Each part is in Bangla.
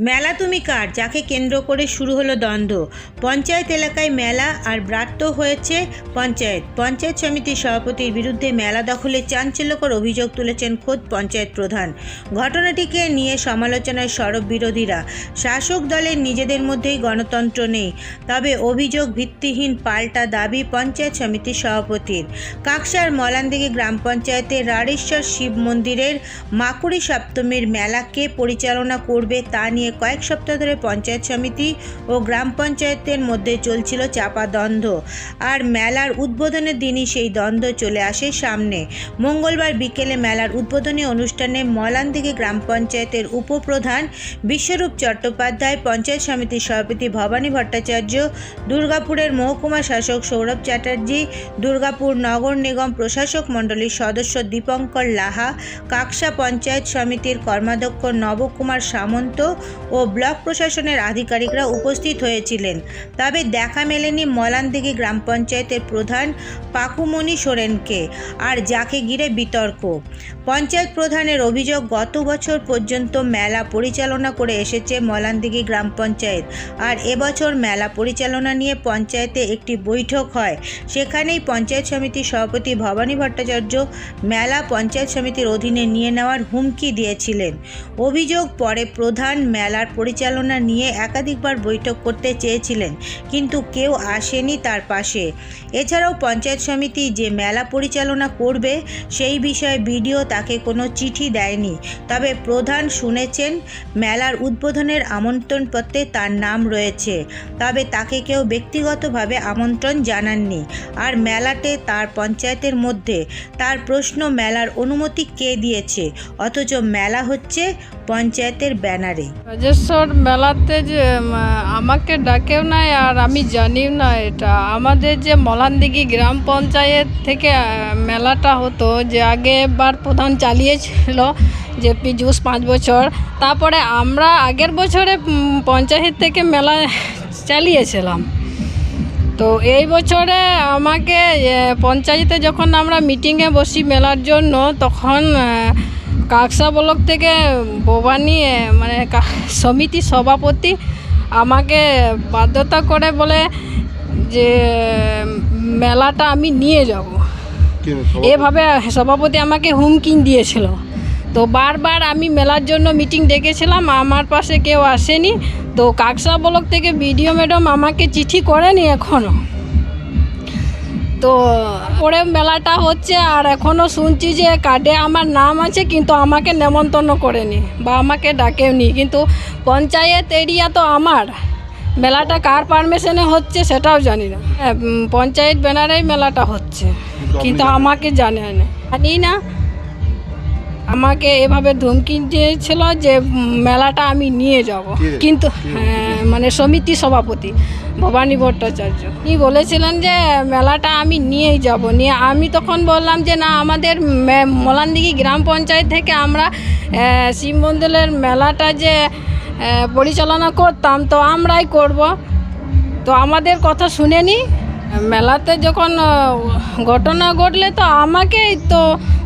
মেলা তুমি কার? যাকে কেন্দ্র করে শুরু হলো দ্বন্দ্ব। পঞ্চায়েত এলাকায় মেলা আর ব্রাত্য হয়েছে পঞ্চায়েত। পঞ্চায়েত সমিতির সভাপতির বিরুদ্ধে মেলা দখলে চাঞ্চল্যকর অভিযোগ তুলেছেন খোদ পঞ্চায়েত প্রধান। ঘটনাটিকে নিয়ে সমালোচনায় সরব বিরোধীরা। শাসক দলের নিজেদের মধ্যেই গণতন্ত্র নেই। তবে অভিযোগ ভিত্তিহীন পাল্টা দাবি পঞ্চায়েত সমিতির সভাপতির। কাকসার মলানদিঘি গ্রাম পঞ্চায়েতের রাড়েশ্বর শিব মন্দিরের মাকুড়ি সপ্তমীর মেলা কে পরিচালনা করবে তা নিয়ে কয়েক সপ্তাহ ধরে পঞ্চায়েত সমিতি ও গ্রাম পঞ্চায়েতের মধ্যে চলছিল চাপা দ্বন্দ্ব। আর মেলার উদ্বোধনের দিনই সেই দ্বন্দ্ব চলে আসে সামনে। মঙ্গলবার বিকেলে মেলার উদ্বোধনী অনুষ্ঠানে মলান মলানদিঘি গ্রাম পঞ্চায়েতের উপপ্রধান বিশ্বরূপ চট্টোপাধ্যায়, পঞ্চায়েত সমিতির সভাপতি ভবানী ভট্টাচার্য, দুর্গাপুরের মহকুমা শাসক সৌরভ চ্যাটার্জি, দুর্গাপুর নগর নিগম প্রশাসক মণ্ডলীর সদস্য দীপঙ্কর লাহা, কাকসা পঞ্চায়েত সমিতির কর্মাধ্যক্ষ নবকুমার সামন্ত ও ব্লক প্রশাসনের আধিকারিকরা উপস্থিত হয়েছিলেন। তবে দেখা মেলেনি মলানদিঘি গ্রাম পঞ্চায়েতের প্রধান পাকুমণি সোরেনকে আর যাকে ঘিরে বিতর্ক। পঞ্চায়েত প্রধানের অভিযোগ, গত বছর পর্যন্ত মেলা পরিচালনা করে এসেছে মলানদিঘি গ্রাম পঞ্চায়েত। আর এবছর মেলা পরিচালনা নিয়ে পঞ্চায়েতে একটি বৈঠক হয়। সেখানেই পঞ্চায়েত সমিতির সভাপতি ভবানী ভট্টাচার্য মেলা পঞ্চায়েত সমিতির অধীনে নিয়ে নেওয়ার হুমকি দিয়েছিলেন। অভিযোগ, পরে প্রধান মেলার পরিচালনা নিয়ে একাধিকবার বৈঠক করতে চেয়েছিলেন, কিন্তু কেউ আসেনি তার পাশে। এছাড়াও পঞ্চায়েত সমিতি যে মেলা পরিচালনা করবে, সেই বিষয়ে বিডিও তাকে কোনো চিঠি দেয়নি। তবে প্রধান শুনেছেন, মেলার উদ্বোধনের আমন্ত্রণপত্রে তার নাম রয়েছে। তবে তাকে কেউ ব্যক্তিগতভাবে আমন্ত্রণ জানাননি। আর মেলাতে তার পঞ্চায়েতের মধ্যে তার প্রশ্ন মেলার অনুমতি কে দিয়েছে? অথচ মেলা হচ্ছে পঞ্চায়েতের ব্যানারে। রাজেশ্বর মেলাতে যে আমাকে ডাকেও নাই আর আমি জানিও না এটা। আমাদের যে মলানদিঘি গ্রাম পঞ্চায়েত থেকে মেলাটা হতো, যে আগেবার প্রধান চালিয়েছিল যে পিজুস পাঁচ বছর। তারপরে আমরা আগের বছরে পঞ্চায়েত থেকে মেলা চালিয়েছিলাম। তো এই বছরে আমাকে পঞ্চায়েতে যখন আমরা মিটিংয়ে বসি মেলার জন্য, তখন কাকসা ব্লক থেকে ভবানী মানে সমিতি সভাপতি আমাকে বাধ্যতা করে বলে যে মেলাটা আমি নিয়ে যাব। এভাবে সভাপতি আমাকে হুমকি দিয়েছিল। তো বারবার আমি মেলার জন্য মিটিং ডেকেছিলাম আমার পাশে কেউ আসেনি। তো কাকসা ব্লক থেকে বিডিও ম্যাডাম আমাকে চিঠি করেনি এখনও তো পরে মেলাটা হচ্ছে আর এখনও শুনছি যে কার্ডে আমার নাম আছে কিন্তু আমাকে নেমন্তন্ন করেনি বা আমাকে ডাকেওনি। কিন্তু পঞ্চায়েত এরিয়া তো আমার। মেলাটা কার পারমিশনে হচ্ছে সেটাও জানি না। হ্যাঁ, পঞ্চায়েত ব্যানারেই মেলাটা হচ্ছে। কিন্তু আমাকে জানে না জানি না। আমাকে এভাবে ধমকি দিয়েছিল যে মেলাটা আমি নিয়ে যাব। কিন্তু হ্যাঁ, মানে সমিতি সভাপতি ভবানী ভট্টাচার্য উনি বলেছিলেন যে মেলাটা আমি নিয়েই যাব। নিয়ে আমি তখন বললাম যে না আমাদের মলানদিঘি গ্রাম পঞ্চায়েত থেকে আমরা শিব মন্দিরের মেলাটা যে পরিচালনা করতাম তো আমরাই করব। তো আমাদের কথা শুনেনি। মেলাতে যখন ঘটনা ঘটলে তো আমাকেই তো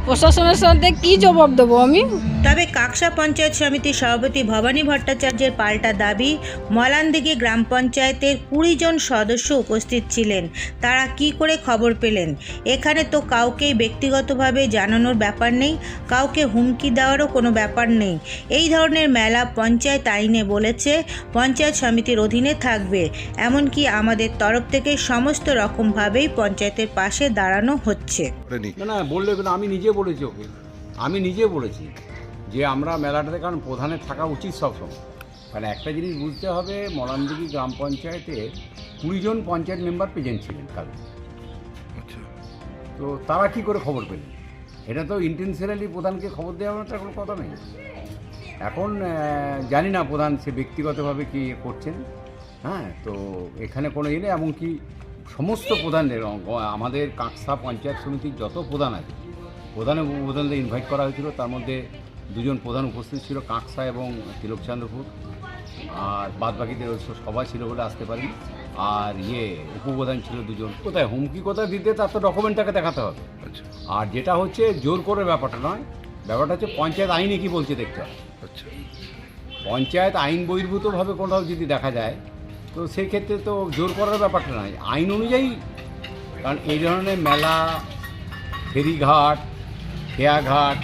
প্রশাসনের সাথে কি জবাব দেবো আমি? তবে কাকসা পঞ্চায়েত সমিতির সভাপতি ভবানী ভট্টাচার্যের পাল্টা দাবি মলানদিঘি গ্রাম পঞ্চায়েতের কুড়ি জন সদস্য উপস্থিত ছিলেন। তারা কি করে খবর পেলেন? এখানে তো কাউকেই ব্যক্তিগতভাবে জানানোর ব্যাপার নেই কাউকে হুমকি দেওয়ারও কোনো ব্যাপার নেই। এই ধরনের মেলা পঞ্চায়েত আইনে বলেছে পঞ্চায়েত সমিতির অধীনে থাকবে। এমনকি আমাদের তরফ থেকে সমস্ত রকমভাবেই পঞ্চায়েতের পাশে দাঁড়ানো হচ্ছে। না না বললে আমি নিজে বলেছি ওকে। আমি নিজে বলেছি। যে আমরা মেলাটাতে কারণ প্রধানে থাকা উচিত সবসময়। কারণ একটা জিনিস বুঝতে হবে মলানদিঘি গ্রাম পঞ্চায়েতে কুড়িজন পঞ্চায়েত মেম্বার প্রেজেন্ট ছিলেন কালকে। আচ্ছা। তো তারা কি করে খবর পেলেন? এটা তো ইন্টেনশনালি প্রধানকে খবর দেওয়া তার কোনো কথা নেই। এখন জানি না প্রধান সে ব্যক্তিগতভাবে কি করছেন। হ্যাঁ তো এখানে কোনো ইয়ে নেই এমনকি সমস্ত প্রধানের অঙ্গ- আমাদের কাঁকসা পঞ্চায়েত সমিতির যত প্রধান আছে প্রধান এবং প্রধানদের ইনভাইট করা হয়েছিল তার মধ্যে দুজন প্রধান উপস্থিত ছিল কাঁকসা এবং তিলকচন্দ্রপুর আর বাদ বাকিদের সবাই ছিল বলে আসতে পারি আর ইয়ে উপপ্রধান ছিল দুজন। কোথায় হুমকি কোথায় দিতে তার তো ডকুমেন্টটাকে দেখাতে হবে। আচ্ছা। আর যেটা হচ্ছে জোর করে ব্যাপারটা নয়। ব্যাপারটা হচ্ছে পঞ্চায়েত আইনে কি বলছে দেখতে হবে। আচ্ছা। পঞ্চায়েত আইন বহির্ভূতভাবে কোথাও যদি দেখা যায় তো সেক্ষেত্রে তো জোর করার ব্যাপারটা নয়। আইন অনুযায়ী কারণ এই ধরনের মেলা ফেরিঘাট খেয়াঘাট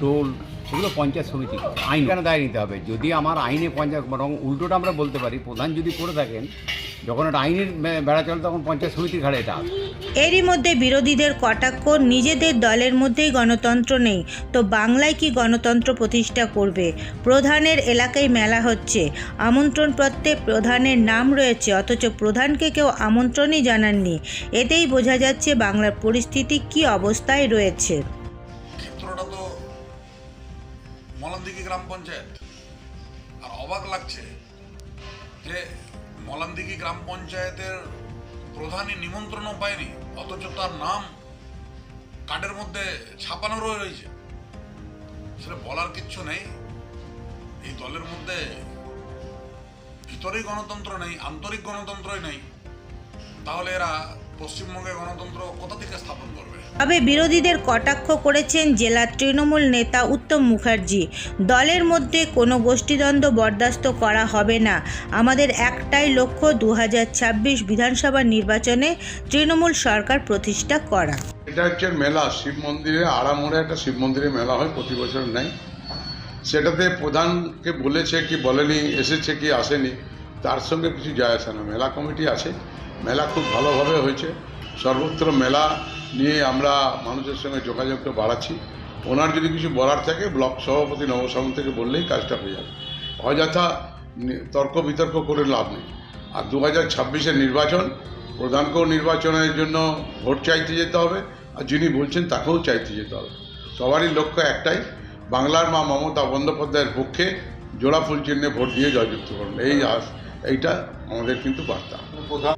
টোল এগুলো পঞ্চায়েত সমিতি আইন কেন দায় নিতে হবে? যদি আমার আইনে পঞ্চায়েত বরং উল্টোটা আমরা বলতে পারি প্রধান যদি করে থাকেন যখন একটা আইনের বেড়া চলে তখন পঞ্চায়েত সমিতির ঘাড়ে এটা এরই মধ্যে বিরোধীদের কটাক্ষ নিজেদের দলের মধ্যেই গণতন্ত্র নেই। তো বাংলায় কি গণতন্ত্র প্রতিষ্ঠা করবে? প্রধানের এলাকায় মেলা হচ্ছে। আমন্ত্রণ আমন্ত্রণপত্রে প্রধানের নাম রয়েছে অথচ প্রধানকে কেউ আমন্ত্রণই জানাননি। এতেই বোঝা যাচ্ছে বাংলার পরিস্থিতি কি অবস্থায় রয়েছে। মলানদিঘি গ্রাম পঞ্চায়েত। আর অবাক লাগছে যে মলানদিঘি গ্রাম পঞ্চায়েতের প্রধানই নিমন্ত্রণও পায়নি, অথচ তার নাম কার্ডের মধ্যে ছাপানো রয়ে রয়েছে। সেটা বলার কিচ্ছু নেই। এই দলের মধ্যে ভিতরেই গণতন্ত্র নেই, আন্তরিক গণতন্ত্রই নেই। তাহলে এরা পশ্চিমবঙ্গে গণতন্ত্র কোথা থেকে স্থাপন করবে? তবে বিরোধীদের কটাক্ষ করেছেন জেলার তৃণমূল নেতা উত্তম মুখার্জি। দলের মধ্যে কোনো গোষ্ঠীদ্বন্দ্ব বরদাস্ত করা হবে না। আমাদের একটাই লক্ষ্য দু হাজার ছাব্বিশ বিধানসভা নির্বাচনে তৃণমূল সরকার প্রতিষ্ঠা করা। এটা হচ্ছে মেলা। শিব মন্দিরে আড়ামোড়ে একটা শিব মন্দিরে মেলা হয় প্রতি বছর নেয়। সেটাতে প্রধানকে বলেছে কি বলেনি এসেছে কি আসেনি। তার সঙ্গে কিছু যায় আসে না। মেলা কমিটি আছে। মেলা খুব ভালোভাবে হয়েছে। সর্বত্র মেলা নিয়ে আমরা মানুষের সঙ্গে যোগাযোগটা বাড়াচ্ছি। ওনার যদি কিছু বলার থাকে, ব্লক সভাপতি নবসামন থেকে বললেই কাজটা হয়ে যাবে। অযথা তর্ক বিতর্ক করে লাভ নেই। আর দু হাজার ছাব্বিশের নির্বাচন প্রধানকেও নির্বাচনের জন্য ভোট চাইতে যেতে হবে, আর যিনি বলছেন তাকেও চাইতে যেতে হবে। সবারই লক্ষ্য একটাই, বাংলার মা মমতা বন্দ্যোপাধ্যায়ের পক্ষে জোড়া ফুল চিহ্নে ভোট দিয়ে জয়যুক্ত করুন। এই এইটা আমাদের কিন্তু বার্তা। প্রধান